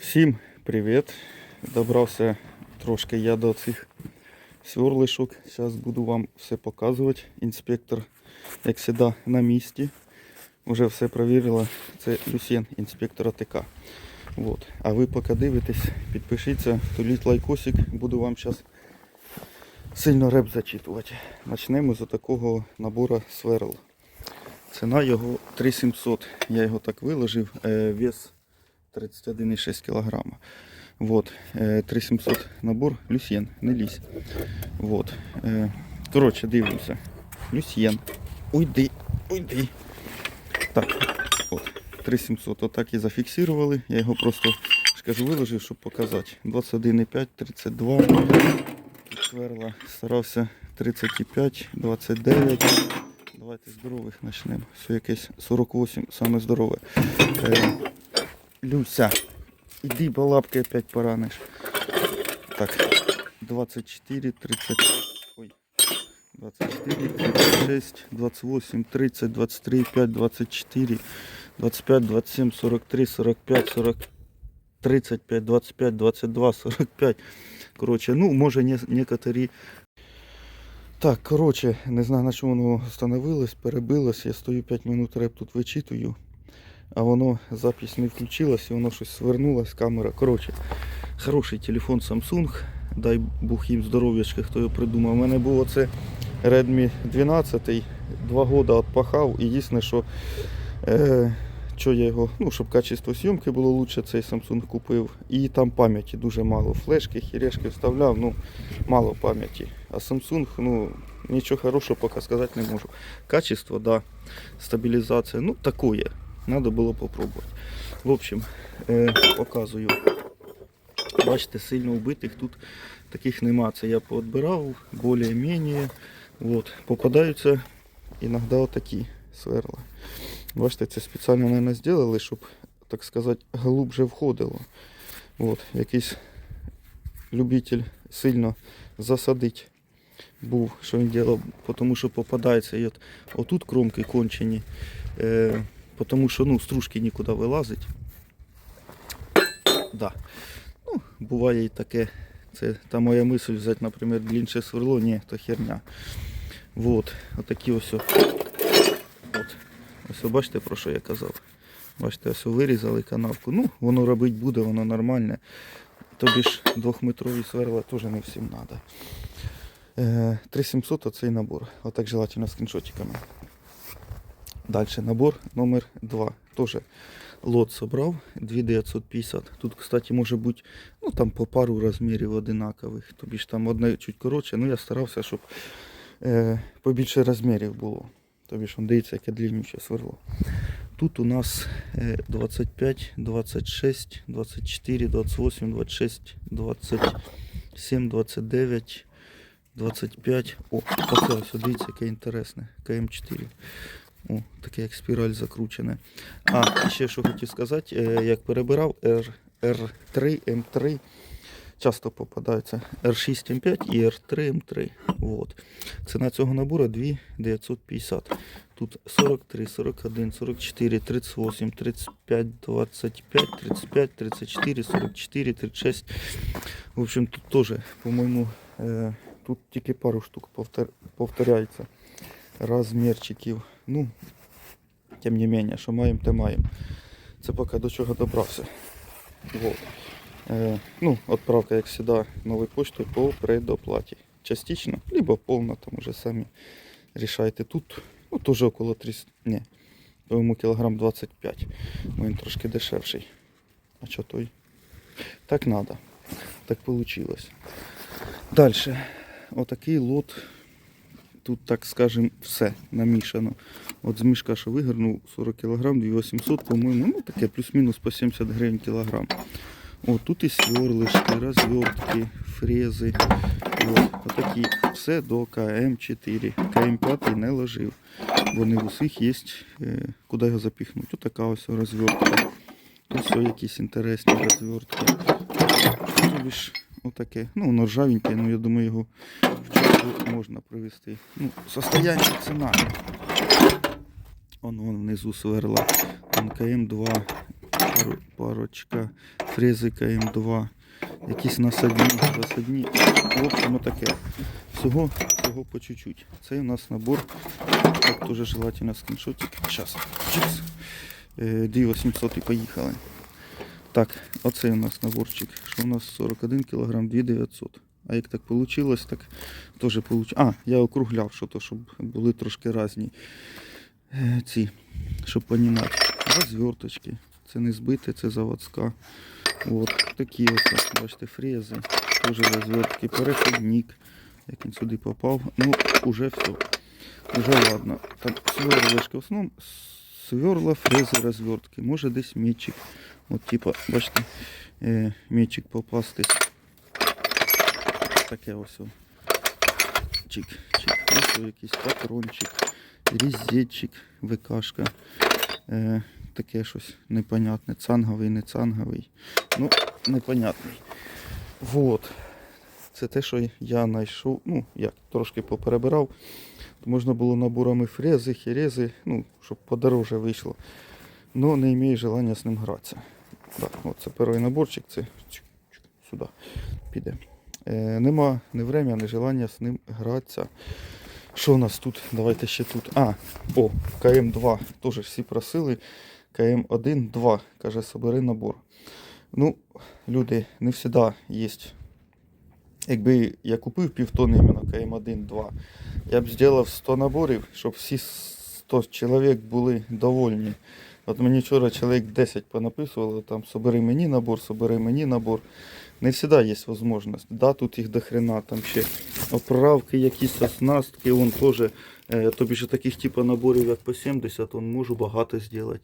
Всім привіт! Добрався трошки я до цих сверлишок. Зараз буду вам все показувати. Інспектор, як завжди, на місці. Уже все перевірила. Це Люсьєн, інспектор АТК. Вот. А ви поки дивитесь, підпишіться, туліть лайкосик, буду вам зараз сильно реп зачитувати. Почнемо з такого набору сверл. Ціна його 3700. Я його так виложив. Е, Вес 31,6 кг. Вот. Е, 3700 набор. Люсьєн, не лізь. Вот. Е, Коротше, дивимося. Люсьєн. Уйди, уйди. Так, от. 3700 отак і зафіксували. Я його просто ж виложив, щоб показати. 21,5, 32. Тут сверла старався 35, 29. Давайте здорових почнемо. Все якесь 48, саме здорове. Люся, іди бо лапки опять пораниш. Так, 24, 30. Ой. 24, 36, 28, 30, 23, 5, 24, 25, 27, 43, 45, 40, 35, 25, 22, 45. Коротше, ну, може, не, некоторі. Так, коротше, не знаю, на чому воно встановилось, перебилось. Я стою 5 минут реп тут вичитую, а воно запись не включилась, і воно щось свернулось, камера. Коротше, хороший телефон Samsung. Дай Бог їм здоров'ячка, хто його придумав. У мене був оце Redmi 12, два роки відпахав. І єдине, що, е, що я його, ну, щоб качество зйомки було лучше, цей Samsung купив. І там пам'яті дуже мало. Флешки, хірешки вставляв, ну, мало пам'яті. А Samsung, ну, нічого хорошого поки сказати не можу. Качество, да. Стабілізація, ну, такое. Надо було попробувати. В общем, е, показую. Бачите, сильно вбитих тут таких нема. Це я поотбирав, більш-менш. Вот. Попадаються іноді отакі сверла. Бачите, це спеціально, мабуть, зробили, щоб, так сказати, глубже входило. Вот. Якийсь любитель сильно засадить був, що він робив, тому що попадається і от, отут кромки кончені, е, тому що ну, стружки нікуди вилазить. Да. Ну, буває і таке. Це та моя мисль взяти, наприклад, длинше сверло, ні, то херня. Вот, отакі ось. От. Ось бачите, про що я казав. Бачите, ось вирізали канавку. Ну, воно робити буде, воно нормальне. Тобі ж двохметрові сверла теж не всім треба. 3700 оцей набор. Отак желательно скріншотиками. Далі набор номер 2. Тоже лот собрав 2950. Тут, кстати, може бути ну, там по пару розмірів одинакових. Тобі ж там одне чуть коротше, ну я старався, щоб е, побільше розмірів було. Тобі ж он дивіться, яке длиннюче сверло. Тут у нас е, 25, 26, 24, 28, 26, 27, 29, 25. О, оце ось, дивіться, яке інтересне. КМ4. О, таке як спіраль закручене. А, ще що хотів сказати, е, як перебирав R, R3, M3, часто попадаються R6 M5 і R3 M3. Вот. Ціна цього набору 2950. Тут 43, 41, 44, 38, 35, 25, 35, 34, 44, 36. В общем, тут теж, по-моєму, е, тут тільки пару штук повторяється розмірчиків. Ну, тим не менше, що маємо, те маємо. Це поки до чого добрався. Вот. Е, ну, відправка, як завжди, новою поштою по предоплаті. Частично, либо повно, там уже самі рішайте. Тут ну, теж около 300, ні, по-моєму, кілограм 25. Ну, Він трошки дешевший. А що той? Так надо. Так вийшло. Далі. Отакий лот тут, так скажем, все намішано. От з мішка, що вигорнув 40 кг, 2800, по-моєму, ну таке плюс-мінус по 70 гривень кілограм. О, тут і сверлишки, розвертки, фрези. От, отакі. Все до КМ4. КМ5 не ложив. Бо не в усіх є, е, куди його запіхнути. Тут така ось розвертка. Все якісь інтересні розвертки. Отаке. Ну, воно ржавеньке, ну я думаю, його можна привезти. Ну, состояние ціна. Воно внизу сверла НКМ 2 парочка, фрези КМ2, якісь насадні, засадні. В общем, таке. Всього, всього по чуть-чуть. Це у нас набор. Так, дуже желательно скріншотик. Зараз. Чикс. Е, 2800 і поїхали. Так, оцей у нас наборчик. Що у нас 41 кг 2900. А як так вийшло, так теж получ... А, я округляв, що то, щоб були трошки різні е, ці, щоб понімати. Розверточки. Це не збите, це заводська. От такі ось, бачите, фрези. Теж розвертки, переходник. Як він сюди попав. Ну, уже все. Уже ладно. Там сверлишки. В основному сверла, фрези, розвертки. Може десь мічик. От типа, бачите, е, мічик попасти. Таке ось. Чик, чик. Ось якийсь патрончик, різетчик, ВКшка. Е, таке щось непонятне. Цанговий, не цанговий. Ну, непонятний. Вот. Це те, що я знайшов. Ну, як трошки поперебирав. Можна було наборами фрези, херези, ну, щоб подороже вийшло. Но не имею желання з ним гратися. Так, от це перший наборчик, це сюди піде. Е, нема ні времени, ні желання з ним гратися. Що у нас тут? Давайте ще тут. А, о, КМ2. Теж всі просили. КМ1, 2. Каже, собери набор. Ну, люди, не завжди є. Якби я купив півтони іменно КМ1, 2, я б зробив 100 наборів, щоб всі 100 чоловік були довольні. От мені вчора чоловік 10 понаписували, там собери мені набор, собери мені набор. Не завжди є можливість. Да, тут їх до хрена, там ще оправки, якісь оснастки, он теж, е, тобі ж таких типу наборів, як по 70, он можу багато зробити.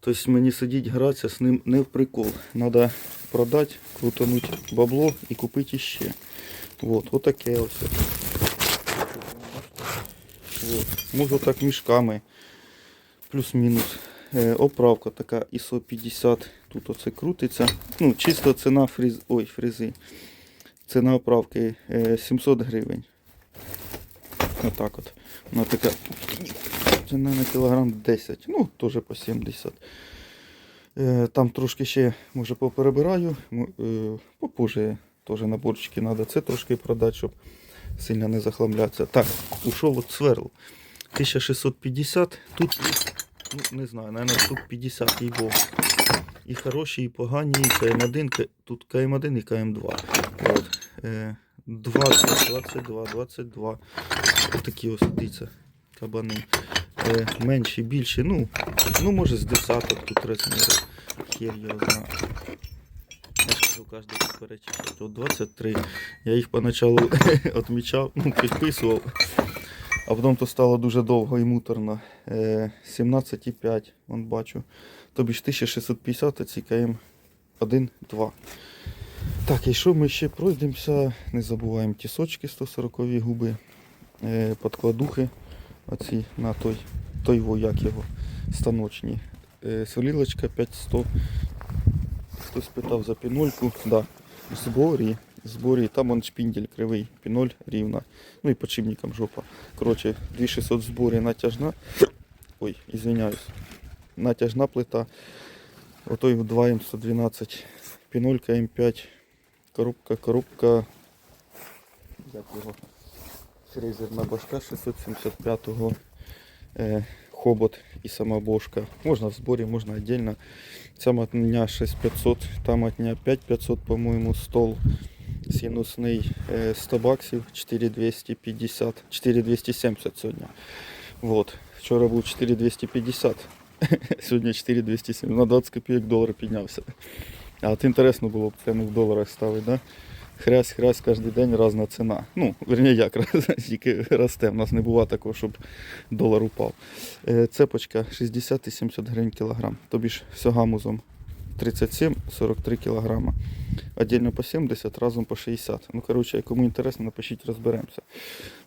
Тобто мені сидіть гратися з ним не в прикол. Треба продати, крутануть бабло і купити ще. Вот, отаке ось. Вот. Можу так мішками. Плюс-мінус. Е, оправка така ISO 50. Тут оце крутиться. Ну, чисто ціна фріз... Ой, фрези. Ціна оправки е, 700 гривень. Отак от. Вона така. Ціна на кілограм 10. Ну, теж по 70. Е, Там трошки ще, може, поперебираю. Е, Попозже теж наборчики треба. Це трошки продати, щоб сильно не захламлятися. Так, ушов от сверл. 1650. Тут, ну, не знаю, наверное, штук 50 і бог. І хороші, і погані, і КМ1, К- тут КМ1 і КМ2. От. Е, 20, 22, 22. Такі ось дивіться, кабани. Е, менші, більші, ну, ну може з десяток тут розміри. Хер його знає. Я ж кожен перечислити. От 23. Я їх поначалу відмічав, ну, підписував. А потім то стало дуже довго і муторно. Е, 17,5, вон бачу. Тобі ж 1650, а ці КМ 1, 2. Так, і що ми ще пройдемося? Не забуваємо тісочки 140 губи, е, подкладухи оці на той, той во, як його, станочні. Е, солілочка 500. Хтось питав за пінольку. Да. В зборі, зборі, там он шпіндель кривий, піноль рівна. Ну і подшипником жопа. Коротше, 2600 в зборі натяжна. Ой, извиняюсь. Натяжна плита. Отой в 2 М112. Пінолька М5. Коробка, коробка. Як його? Фрезерна башка 675-го. Е, хобот і сама бошка. Можна в зборі, можна віддільно. Ця мотня 6500, та мотня 5500, по-моєму, стол синусний е, 100 баксів, 4250, 4270 сьогодні. Вот. Вчора був 4250, сьогодні 4270, на 20 копійок долар піднявся. А от інтересно було б ціну в доларах ставити, да? Хрясь, хрясь кожен день різна ціна. Ну, верні як, тільки росте. У нас не буває такого, щоб долар упав. Е, Цепочка 60 і 70 гривень кілограм. Тобі ж з гамузом 37-43 кілограма. Отдельно по 70, разом по 60. Ну, коротше, кому інтересно, напишіть, розберемося.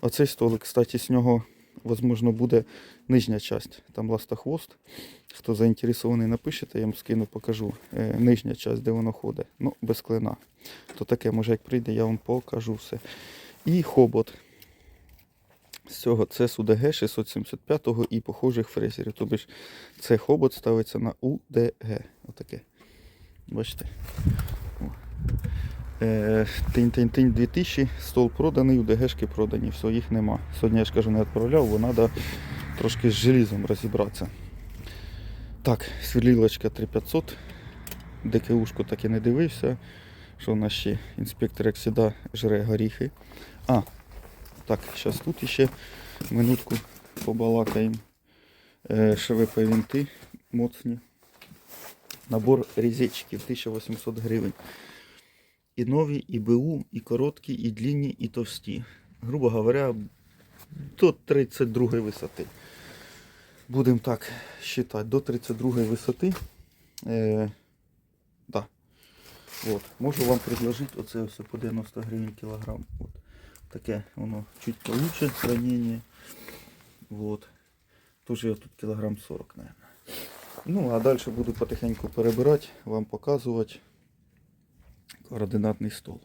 Оцей столик, кстати, з нього, можливо, буде нижня часть. Там ластохвост. Хто заінтересований, напишете, я вам скину, покажу. Е, нижня часть, де воно ходить. Ну, без клина. То таке, може, як прийде, я вам покажу все. І хобот. з цього це УДГ 675 і похожих фрезерів. Тобто ж цей хобот ставиться на УДГ. Отаке. Бачите? Тинь-тинь-тинь 2000, стол проданий, УДГшки продані, все, їх нема. Сьогодні я ж кажу, не відправляв, бо треба трошки з желізом розібратися. Так, свірлілочка 3500. ДКУшку так і не дивився. Що у нас ще інспектор, як завжди, жре горіхи. А, так, зараз тут ще минутку побалакаємо. Е, ШВП вінти моцні. Набор різечків 1800 гривень. І нові, і БУ, і короткі, і длинні, і товсті. Грубо говоря, до 32 висоти. Будемо так считати, до 32 висоти. Е, да. От. Можу вам предложити оце все по 90 гривень кілограм. От. Таке воно чуть получше сравнение. Вот. Тоже тут кілограм 40, наверное. Ну, а далі буду потихеньку перебирати, вам показувати координатний стол.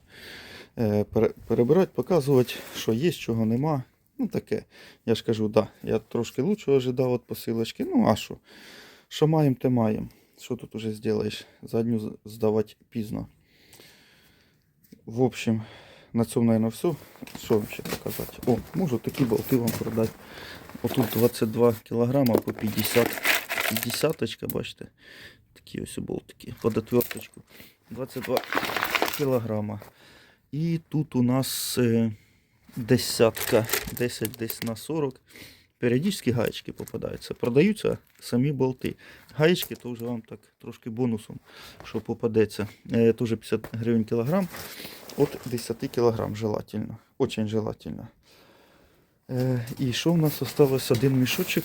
Е, перебирати, показувати, що є, чого нема. Ну таке. Я ж кажу, да, я трошки лучше ожидав від посилочки. Ну, а що? Що маємо, те маємо. Що тут уже зробиш? Задню здавати пізно. В общем, на цьому, наверное, все. Що вам ще показати? О, можу такі болти вам продати. Отут 22 кілограма по 50. 50, бачите? Такі ось болтики. Под отверточку. 22 кілограма. І тут у нас е, десятка, 10 десь на 40. Періодичні гаєчки попадаються. Продаються самі болти. Гаєчки то вже вам так трошки бонусом, що попадеться. Тоже 50 гривень кілограм. От 10 кілограм желательно. Очень желательно. Е, і що в нас осталось? Один мішочок.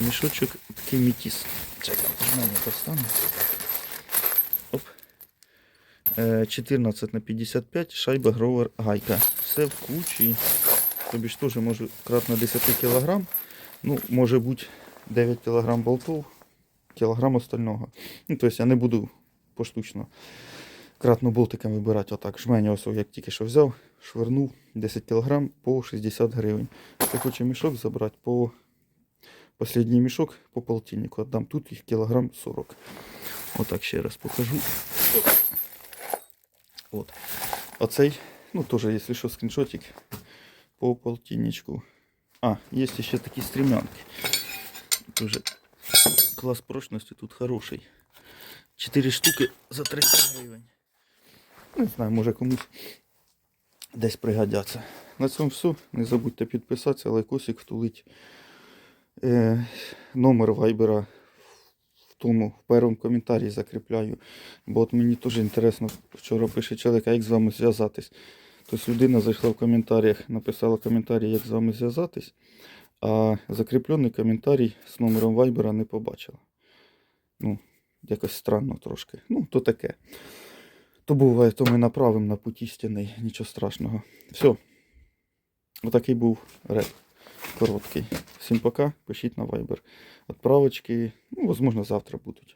Мішочок такий мітіс. Чекай, мене достану. Оп. Е, 14 на 55, шайба гровер гайка. Все в кучі. Тобі ж теж може кратно 10 кг. Ну, може бути 9 кг болтов, кілограм остального. Ну, тобто я не буду поштучно кратно болтиком вибирати отак. Жменю ось як тільки що взяв, швирнув 10 кг по 60 гривень. Хто хоче мішок забрати по Последній мішок по полтиннику отдам. Тут їх кілограм 40. Отак ще раз покажу. От. Оцей, ну теж, якщо що, скріншотик по полтинничку. А, є ще такі стрімянки. Тоже клас прочності тут хороший. 4 штуки за 30 гривень. Не знаю, може комусь десь пригодяться. На цьому все. Не забудьте підписатися, лайкосик втулить. Е, номер вайбера в тому в першому коментарі закріпляю. Бо от мені теж інтересно, вчора пише чоловік, а як з вами зв'язатись. Тобто людина зайшла в коментарях, написала коментарі, як з вами зв'язатись, а закріплений коментарій з номером вайбера не побачила. Ну, якось странно трошки. Ну, то таке. То буває, то ми направимо на путь істинний, нічого страшного. Все. Отакий був реп короткий. Всім пока, пишіть на Viber. Отправочки, ну, можливо, завтра будуть.